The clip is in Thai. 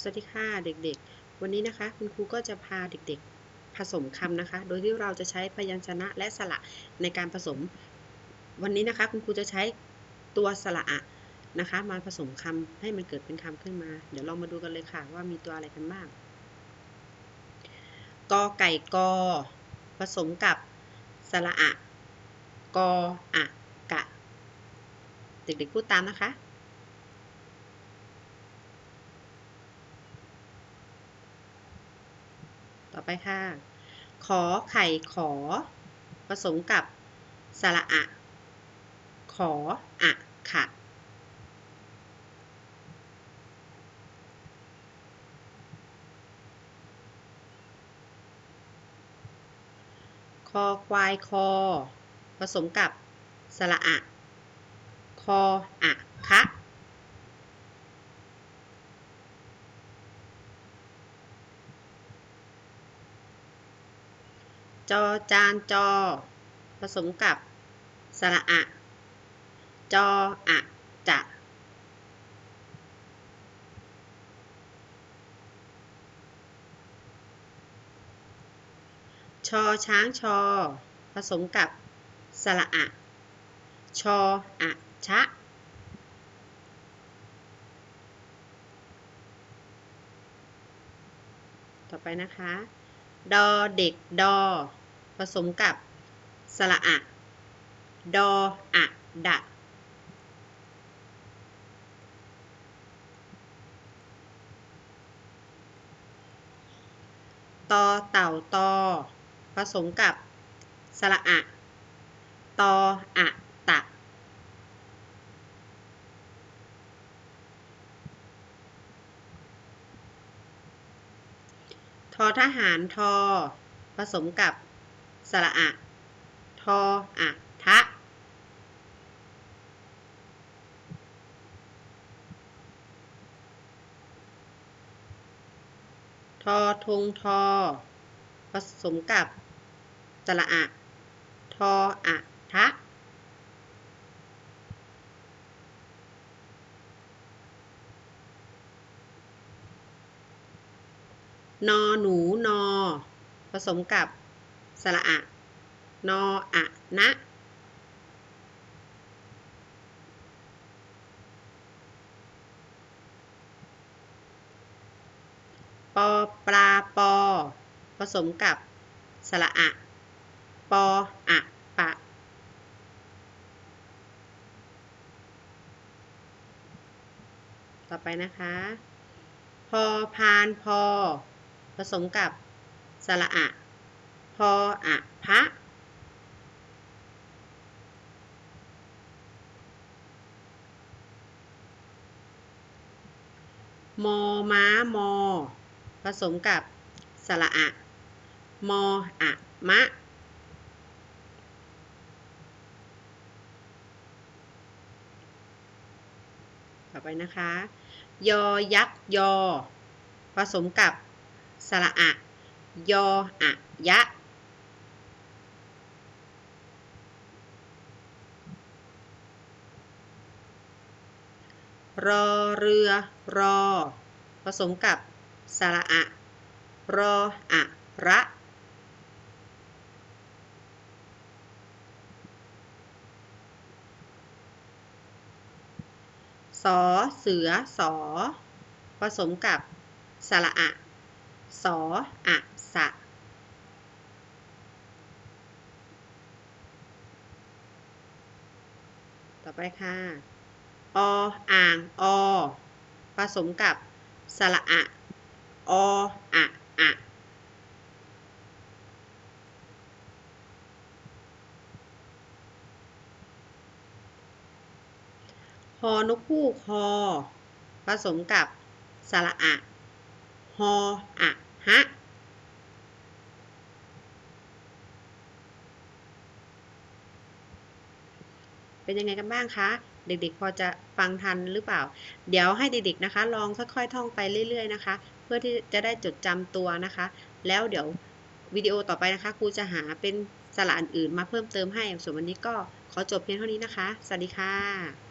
สวัสดีค่ะเด็กๆ วันนี้นะคะคุณครูก็จะพาเด็กๆ ผสมคำนะคะ โดยที่เราจะใช้พยัญชนะและสระในการผสม วันนี้นะคะคุณครูจะใช้ตัวสระอะนะคะ มาผสมคำให้มันเกิดเป็นคำขึ้นมา เดี๋ยวเรามาดูกันเลยค่ะว่ามีตัวอะไรกันบ้างกอไก่กอผสมกับสระอะกออะกะ เด็กๆพูดตามนะคะ ต่อไปค่ะ ขอไข่ขอ ผสมกับสระอะ ขออะค่ะ คอควายคอ ผสมกับสระอะ คออะคะ จอจานจอ ผสมกับสระอะ จออะจะชอช้างชอ ผสมกับสระอะ ชออะชะ ต่อไปนะคะ ดอเด็กดอ ผสมกับสระอะ ดออะดะตอเต่าตอ ผสมกับสระอะ ตออะตะ ทอทหารทอ ผสมกับสระอะ ทออะทะ ทอทงทอ ผสมกับสระอะ ทออะทะ นอหนูนอ ผสมกับสระอะ นออะนะปอปลาปอ ผสมกับสระอะ ปออะปะต่อไปนะคะ พอพานพอ ผสมกับสระอะ พออะพะ มอม้ามอ ผสมกับสระอะ มออะมะต่อไปนะคะ ยอยักษ์ยอ ผสมกับ สระอะ ยออะยะ รอเรือ รอ ผสมกับสระอะ รออะระสอเสือสอ ผสมกับสระอะ สออะสะต่อไปค่ะ ออ่าง อ ผสมกับสระอะ ออะอะฮอนกคู่คอ ผสมกับสระอะ ฮออะ ฮะเป็นยังไงกันบ้างคะ เด็กๆ พอจะฟังทันหรือเปล่า เดี๋ยวให้เด็กๆนะคะ ลองค่อยๆท่องไปเรื่อย ๆนะคะ เพื่อที่จะได้จดจำตัวนะคะ แล้วเดี๋ยววิดีโอต่อไปนะคะครูจะหาเป็นสระอื่นๆมาเพิ่มเติมให้ส่วนวันนี้ก็ขอจบเพียงเท่านี้นะคะ สวัสดีค่ะ